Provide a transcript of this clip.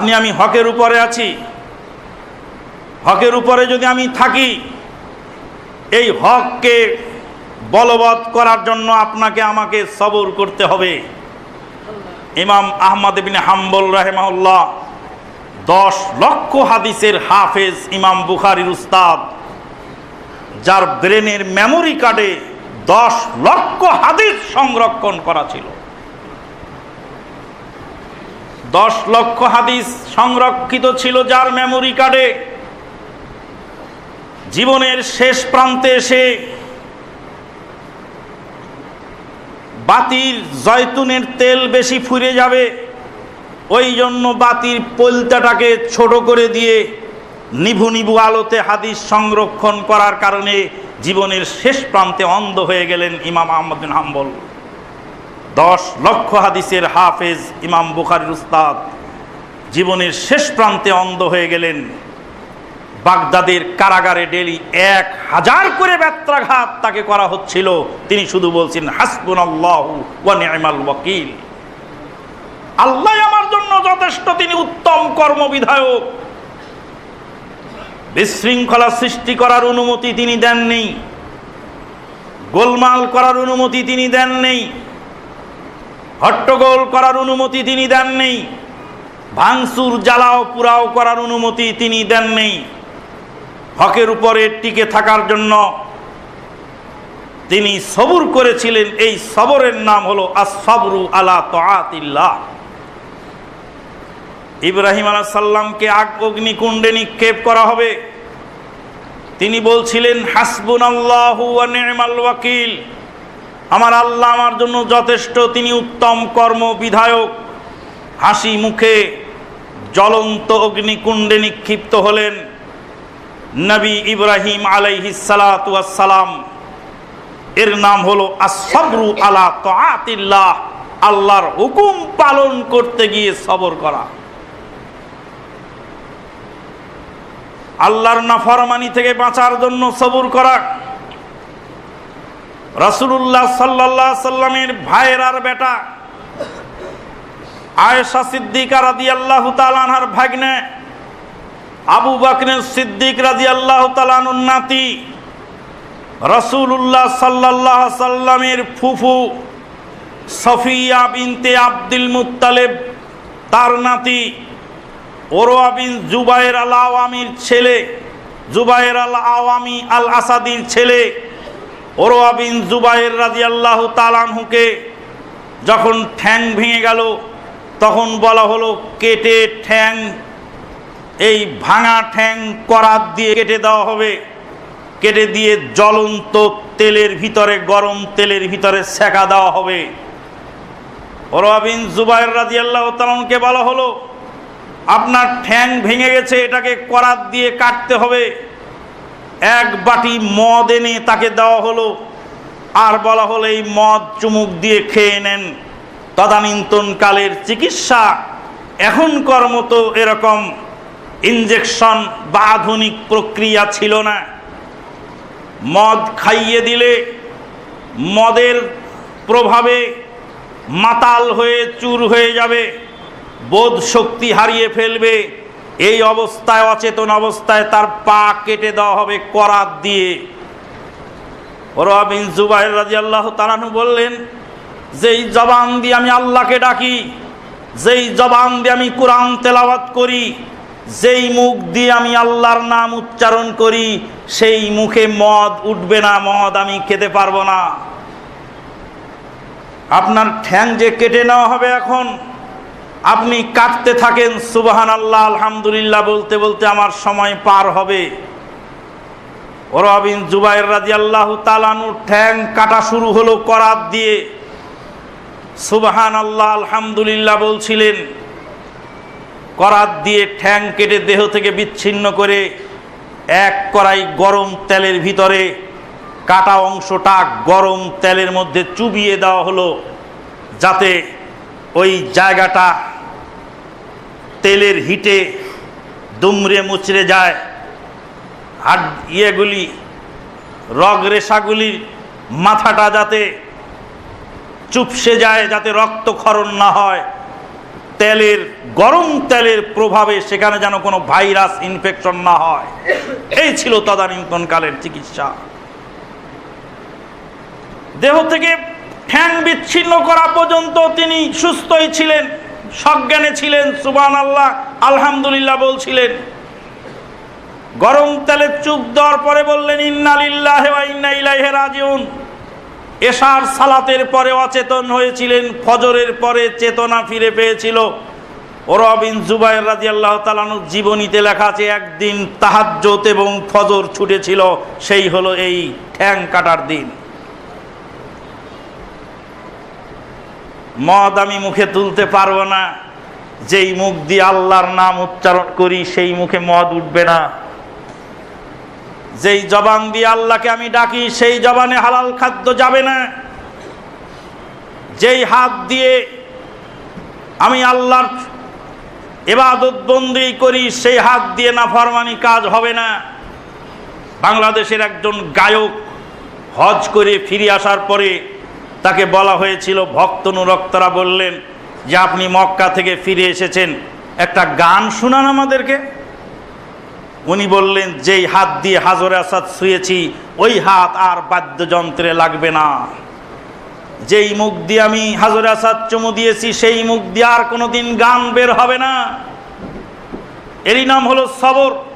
আপনি আমি হকের উপরে আছি। হকের উপরে যদি আমি থাকি, এই হককে বলবৎ করার জন্য আপনাকে আমাকে সবর করতে হবে। ইমাম আহমদ বিন হাম্বল রাহেমাউল্লাহ দশ লক্ষ হাদিসের হাফেজ ইমাম বুখারির উস্তাদ, যার ব্রেনের মেমোরি কার্ডে দশ লক্ষ হাদিস সংরক্ষণ করা ছিল। দশ লক্ষ হাদিস সংরক্ষিত ছিল যার মেমোরি কার্ডে জীবনের শেষ প্রান্তে এসে বাতির জয়তুনের তেল বেশি ফুরে যাবে, ওই জন্য বাতির পলতাটাকে ছোট করে দিয়ে নিভু নিভু আলোতে হাদিস সংরক্ষণ করার কারণে জীবনের শেষ প্রান্তে অন্ধ হয়ে গেলেন ইমাম আহমদ হাম্বল। দশ লক্ষ হাদিসের হাফেজ ইমাম বুখারির উস্তাদ জীবনের শেষ প্রান্তে অন্ধ হয়ে গেলেন। বাগদাদের কারাগারে ডেলি এক হাজার করে ব্যত্রাঘাত তাকে করা হচ্ছিল। তিনি শুধু বলছেন হাসবুন আল্লাহ আমার জন্য যথেষ্ট, তিনি উত্তম কর্মবিধায়ক। বিশৃঙ্খলা সৃষ্টি করার অনুমতি তিনি দেননি। গোলমাল করার অনুমতি তিনি দেননি। হট্টগোল করার অনুমতি তিনি দেন নেই ভাঙচুর, জ্বালাও, পুরাও করার অনুমতি তিনি দেন নেই হকের উপরে টিকে থাকার জন্য তিনি সবুর করেছিলেন। এই সবরের নাম হলো আসবরু আলা তাআতিল্লাহ। ইব্রাহিম আলাহ সাল্লামকে আগ অগ্নিকুণ্ডে নিক্ষেপ করা হবে। তিনি বলছিলেন হাসবুন আল্লাহু ওয়া ওয়াকিল। আমার আল্লাহ আমার জন্য যথেষ্ট, তিনি উত্তম কর্ম বিধায়ক। হাসি মুখে জ্বলন্ত অগ্নিকুণ্ডে নিক্ষিপ্ত হলেন নবী ইব্রাহিম আলাইহিসালাম এর নাম হলো আসবরু আলা তাআতিল্লাহ, আল্লাহর হুকুম পালন করতে গিয়ে সবর করা। আল্লাহর নাফরমানি থেকে বাঁচার জন্য সবর করা। রাসূলুল্লাহ সাল্লাল্লাহু সাল্লামের ভাইয়ের আর বেটা আয়েশা সিদ্দিকা রাদিয়াল্লাহু তাআলা আনহার ভাগ্নে, আবু বাকরের সিদ্দিক রাজি আল্লাহ তালানুর নাতি রসুল্লাহ সাল্লাহ সাল্লামের ফুফু সফিয়া বিনতে আব্দুল মুত্তালেব, তার নাতি ওরোয়া বিন জুবাইর আল আওয়ামির ছেলে, জুবাইর আল আওয়ামি আল আসাদির ছেলে ওরোয়া বিন জুবাইর রাজি আল্লাহ তালানহুকে যখন ঠ্যাং ভেঙে গেল, তখন বলা হলো, কেটে ঠ্যাং, এই ভাঙা ঠ্যাং করাত দিয়ে কেটে দেওয়া হবে। কেটে দিয়ে জ্বলন্ত তেলের ভিতরে, গরম তেলের ভিতরে সেকা দেওয়া হবে। রবিন জুবাইর রাজি আল্লাহ তালনকে বলা হলো, আপনার ঠ্যাং ভেঙে গেছে, এটাকে করাত দিয়ে কাটতে হবে। এক বাটি মদ এনে তাকে দেওয়া হলো। আর বলা হলো, এই মদ চুমুক দিয়ে খেয়ে নেন। তদানীন্তন কালের চিকিৎসা এখনকার মতো এরকম। ইঞ্জেকশন বা আধুনিক প্রক্রিয়া ছিল না। মদ খাইয়ে দিলে মদের প্রভাবে মাতাল হয়ে চুর হয়ে যাবে। বোধ শক্তি হারিয়ে ফেলবে। এই অবস্থায়, অচেতন অবস্থায় তার পা কেটে দেওয়া হবে করাত দিয়ে। রবিন জুবাইর রাজি আল্লাহ তালানু বললেন, যেই জবান দিয়ে আমি আল্লাহকে ডাকি, যেই জবান দিয়ে আমি কোরআন তেলাওয়াত করি, যেই মুখ দিয়ে আমি আল্লাহর নাম উচ্চারণ করি, সেই মুখে মদ উঠবে না, মদ আমি খেতে পারব না। আপনার ঠ্যাং যে কেটে নেওয়া হবে এখন আপনি কাটতে থাকেন সুবাহান আল্লাহ আলহামদুলিল্লাহ বলতে বলতে আমার সময় পার হবে। ওরবিন জুবাইর রাজি আল্লাহ তালানুর ঠ্যাং কাটা শুরু হলো করাত দিয়ে। সুবাহান আল্লাহ আলহামদুলিল্লাহ বলছিলেন, করাত দিয়ে ঠ্যাং কেটে দেহ থেকে বিচ্ছিন্ন করে এক কড়াই গরম তেলের ভিতরে কাটা অংশটা গরম তেলের মধ্যে চুবিয়ে দেওয়া হলো, যাতে ওই জায়গাটা তেলের হিটে দুমড়ে মুচড়ে যায়। হাড ইয়েগুলি, রগ রেশাগুলির মাথাটা যাতে চুপসে যায়, যাতে রক্তক্ষরণ না হয়। তেলের, গরম তেলের প্রভাবে সেখানে যেন কোনো ভাইরাস, ইনফেকশন না হয়। এই ছিল তদানীন্তনকালের চিকিৎসা। দেহ থেকে ঠ্যাং বিচ্ছিন্ন করা পর্যন্ত তিনি সুস্থই ছিলেন। সজ্ঞানে ছিলেন সুবান আল্লাহ আলহামদুলিল্লাহ বলছিলেন। গরম তেলে চুপ দেওয়ার পরে বললেন ইন্নালিল্লাহ রাজিউন। এশার সালাতের পরে অচেতন হয়েছিলেন, ফজরের পরে চেতনা ফিরে পেয়েছিল। ওরবিন জুবাইর রাজি আল্লাহ তালানুর জীবনীতে লেখা আছে, একদিন তাহাজ্জত এবং ফজর ছুটেছিল, সেই হলো এই ঠ্যাং কাটার দিন। মদ আমি মুখে তুলতে পারব না। যেই মুখ দিয়ে আল্লাহর নাম উচ্চারণ করি, সেই মুখে মদ উঠবে না। যেই জবান দিয়ে আল্লাহকে আমি ডাকি, সেই জবানে হালাল খাদ্য যাবে না। যেই হাত দিয়ে আমি আল্লাহর এবাদত বন্দি করি, সেই হাত দিয়ে না ফরমানি কাজ হবে না। বাংলাদেশের একজন গায়ক হজ করে ফিরে আসার পরে তাকে বলা হয়েছিল, ভক্ত অনুরক্তরা বললেন যে আপনি মক্কা থেকে ফিরে এসেছেন। একটা গান শুনান আমাদেরকে। উনি বললেন, যেই হাত দিয়ে হাজরে আসাদ শুয়েছি, ওই হাত আর বাদ্যযন্ত্রে লাগবে না। যেই মুখ দিয়ে আমি হাজরে আসাদ চুমু দিয়েছি, সেই মুখ দিয়ে আর কোনোদিন গান বের হবে না। এরই নাম হলো সবর।